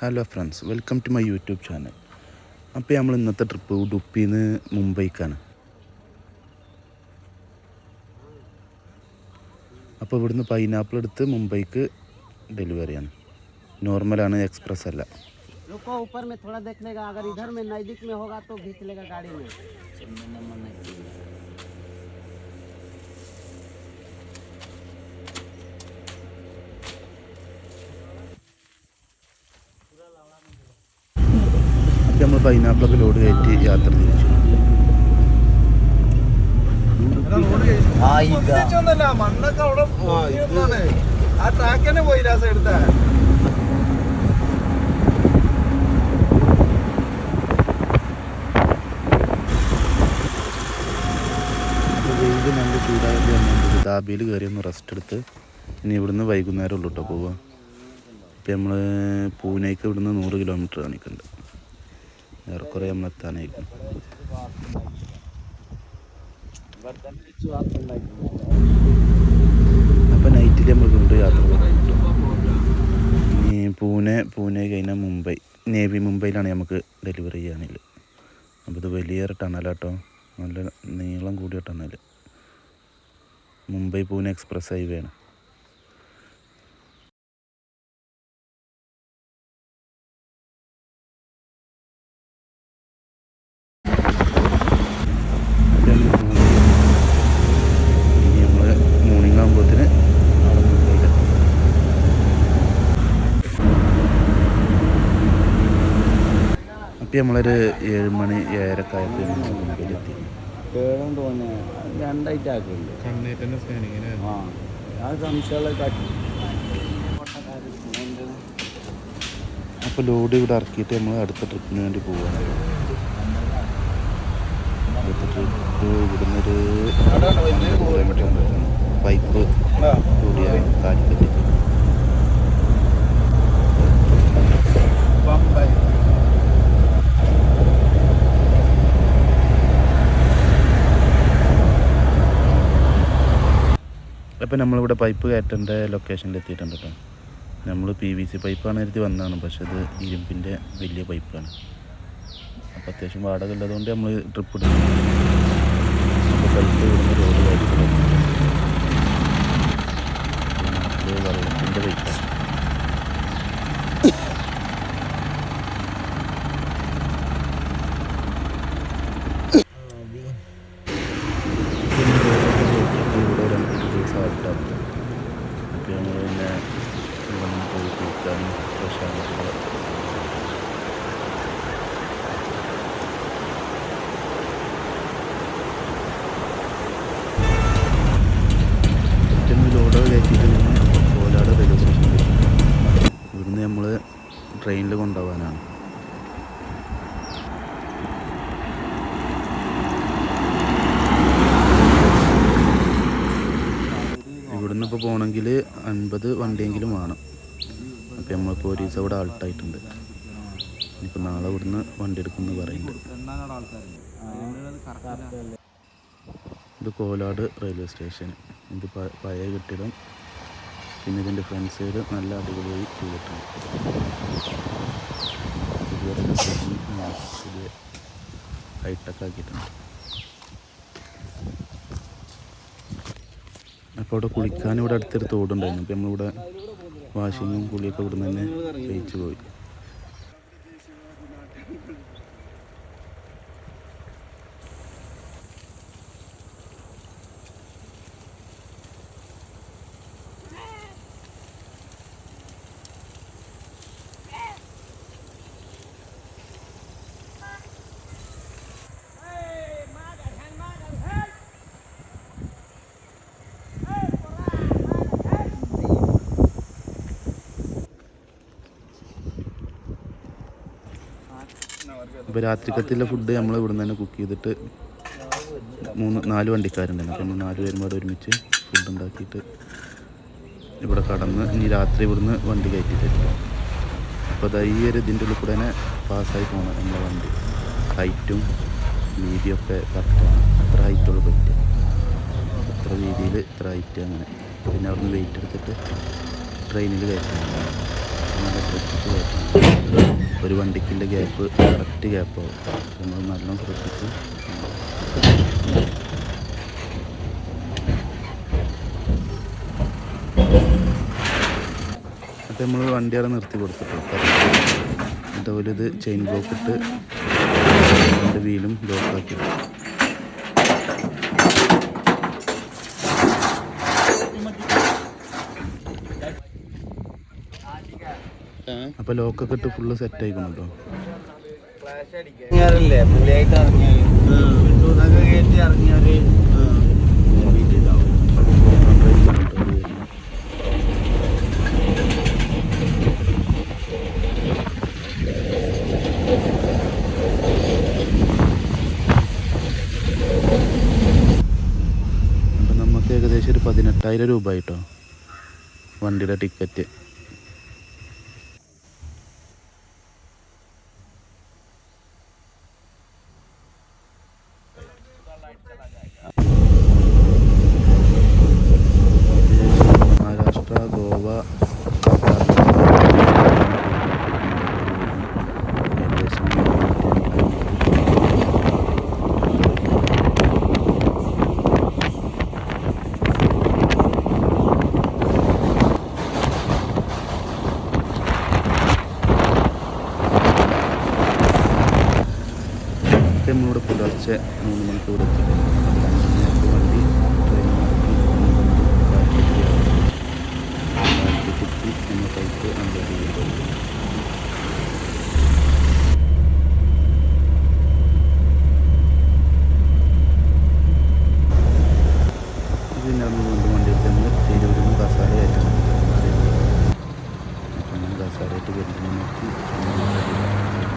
hello friends welcome to my YouTube channel അപ്പോൾ നമ്മൾ ഇന്നത്തെ ട്രിപ്പ് ഉടുപ്പിയിൽ നിന്ന് മുംബൈക്കാണ് അപ്പോൾ ഇവിടുന്ന് പൈനാപ്പിൾ എടുത്ത് മുംബൈക്ക് ഡെലിവറിയാണ് നോർമലാണ് എക്സ്പ്രസ് അല്ല रुको ऊपर में थोड़ा देख लेगा अगर इधर में नजदीक में होगा तो खींच लेगा गाड़ी में നമ്മൾ പൈനാപ്പിളൊക്കെ ലോഡ് കയറ്റി യാത്ര തിരിച്ചു. മണ്ണൊക്കെ അവിടെ പൊട്ടിയിരുന്നാണ്. ആ ട്രാക്ക് തന്നെ പോയില്ല ആ സൈഡത്തെ അപ്പോൾ വെയിൽ നല്ല ചൂടായത് വന്നുകൊണ്ട് ദാബിയിൽ കയറി ഒന്ന് റെസ്റ്റ് എടുത്ത് ഇനി ഇവിടുന്ന് വൈകുന്നേരം ഉള്ളൂ കേട്ടോ പോവുക ഇപ്പം നമ്മൾ പൂനെക്ക് ഇവിടുന്ന് നൂറ് കിലോമീറ്റർ കാണിക്കുന്നുണ്ട് ഏറെക്കുറെ നമ്മൾ എത്താനായിരിക്കും. അപ്പം നൈറ്റിൽ നമ്മൾ വീണ്ടും യാത്ര ഇനി പൂനെ പൂനെ കഴിഞ്ഞാൽ മുംബൈ. നേവി മുംബൈയിലാണ് നമുക്ക് ഡെലിവറി ചെയ്യാനില്ല അപ്പോൾ ഇത് വലിയൊരു ടണലാട്ടോ നല്ല നീളം കൂടിയ tunnel Mumbai Pune express highway ആണ് ഇനി നമ്മൾ മോർണിംഗ് ആകുമ്പോഴത്തേന് അവിടെ മുംബൈയിലെത്തും അപ്പം നമ്മളൊരു ഏഴ് മണി ഏഴരക്കെ ആയപ്പോൾ മുംബൈയിലെത്തി കേളം തോന്നുന്നു രണ്ടായിട്ട് ആക്കുന്നുണ്ട്. ആ ആ സംശയമുള്ള കാട്ടി അപ്പോൾ ലോഡ് ഇവിടെ ഇറക്കിയിട്ട് നമ്മൾ അടുത്ത ട്രിപ്പിന് വേണ്ടി പോവുകയാണ് അടുത്ത ട്രിപ്പ് ഇവിടുന്നൊരു പൈപ്പ് കൂടിയാണ് കാലിക്കറ്റ് അപ്പം നമ്മളിവിടെ പൈപ്പ് കയറ്റേണ്ട ലൊക്കേഷനിൽ എത്തിയിട്ടുണ്ട് കേട്ടോ. നമ്മൾ പി വി സി പൈപ്പാണ് കരുതി വന്നതാണ് പക്ഷെ ഇത് ഇരുമ്പിന്റെ വലിയ പൈപ്പാണ്. അപ്പോൾ അത്യാവശ്യം വാടക ഉള്ളതുകൊണ്ട് നമ്മൾ ട്രിപ്പ് ഇടുന്നു അപ്പോൾ പൈപ്പ് ഇവിടുന്ന് റോഡ് കയറ്റി വെള്ളത്തിന്റെ പൈപ്പാണ് ഇവിടെ രണ്ട് ദിവസം ആയിട്ടാണ് അപ്പോൾ ഞങ്ങൾ പിന്നെ ഇവിടെ നിന്ന് പോയി കുളിക്കാനും ഫ്രഷ് ആകാനൊക്കെ ഏറ്റവും ലോഡ് കയറ്റിയിട്ട് പിന്നെ കോലാട് റെയിൽവേ സ്റ്റേഷനിൽ ഇവിടുന്ന് നമ്മൾ ട്രെയിനിൽ കൊണ്ടുപോകാനാണ്. ഇവിടുന്ന് ഇപ്പോൾ പോകണമെങ്കിൽ അൻപത് വണ്ടിയെങ്കിലും വേണം. അപ്പോൾ നമ്മളിപ്പോൾ ഒരു ദിവസം ഇവിടെ ആൾട്ടായിട്ടുണ്ട്. ഇനിയിപ്പോൾ നാളെ ഇവിടുന്ന് വണ്ടി എടുക്കുമെന്ന് പറയുന്നുണ്ട് ഇത് കോലാട് റെയിൽവേ സ്റ്റേഷൻ ഇത് പഴയ കെട്ടിടം. പിന്നെ ഇതിന്റെ ഫ്രണ്ട് സൈഡ് നല്ല അടിപൊളിയായി ചെയ്തിട്ടുണ്ട് പുതിയ റെയിൽവേ സ്റ്റേഷൻ ആ, പുതിയ ഹൈടെക് ആക്കിയിട്ടുണ്ട് അപ്പോൾ അവിടെ കുളിക്കാൻ ഇവിടെ അടുത്തൊരു തോടുണ്ടായിരുന്നു. അപ്പോൾ നമ്മളിവിടെ വാഷിങ്ങും കുളിയൊക്കെ ഇവിടെ നിന്ന് തന്നെ ജയിച്ചു പോയി. ഇപ്പോൾ രാത്രിക്കത്തിലെ ഫുഡ് നമ്മൾ ഇവിടുന്ന് തന്നെ കുക്ക് ചെയ്തിട്ട് മൂന്ന് നാല് വണ്ടിക്കാരുണ്ടായിരുന്നു. അപ്പോൾ നാല് പേരും കൂടെ ഒരുമിച്ച് ഫുഡ് ഉണ്ടാക്കിയിട്ട് ഇവിടെ കടന്ന് ഇനി രാത്രി ഇവിടുന്ന് വണ്ടി കയറ്റി അപ്പോൾ അതാ ഈ ഒരു ഇതിന്റെ ഉള്ളിൽ കൂടെ തന്നെ പാസ്സായി പോകണം നമ്മുടെ വണ്ടി. ഹൈറ്റും വീതിയൊക്കെ കറക്റ്റാണ് അത്ര ഹൈറ്റുള്ള പറ്റും ഇത്ര വീതിയിൽ ഇത്ര ഹൈറ്റ് അങ്ങനെ. പിന്നെ അവിടുന്ന് വെയിറ്റ് എടുത്തിട്ട് ട്രെയിനിൽ കയറ്റണം. നല്ല ശ്രദ്ധിച്ച് കയറ്റണം ഒരു വണ്ടിക്കിന്റെ ഗ്യാപ്പ് കറക്റ്റ് ഗ്യാപ്പാവും നമ്മൾ നല്ലോണം ശ്രദ്ധിച്ച്. എന്നിട്ട് നമ്മൾ വണ്ടി അവിടെ നിർത്തി കൊടുത്തിട്ടു അതുപോലെ ഇത് ചെയിൻ ബ്ലോക്ക് ഇട്ട് രണ്ട് വീലും ബ്ലോക്കാക്കി അപ്പോൾ ലോക്കൊക്കെ ഇട്ട് ഫുള്ള് സെറ്റ് ആയിക്കണം കേട്ടോ അപ്പം ഏകദേശം ഒരു പതിനെട്ടായിരം രൂപ ആയിട്ടോ വണ്ടിയുടെ ടിക്കറ്റ് മഹാരാഷ്ട്ര ഗോവ ഏകദേശം ഇപ്പം നമ്മളിവിടെ പുലർച്ചെ മൂന്ന് മണിക്കൂർ എത്തി വണ്ടി ട്രെയിൻ എന്ന കുത്തി നമ്മൾ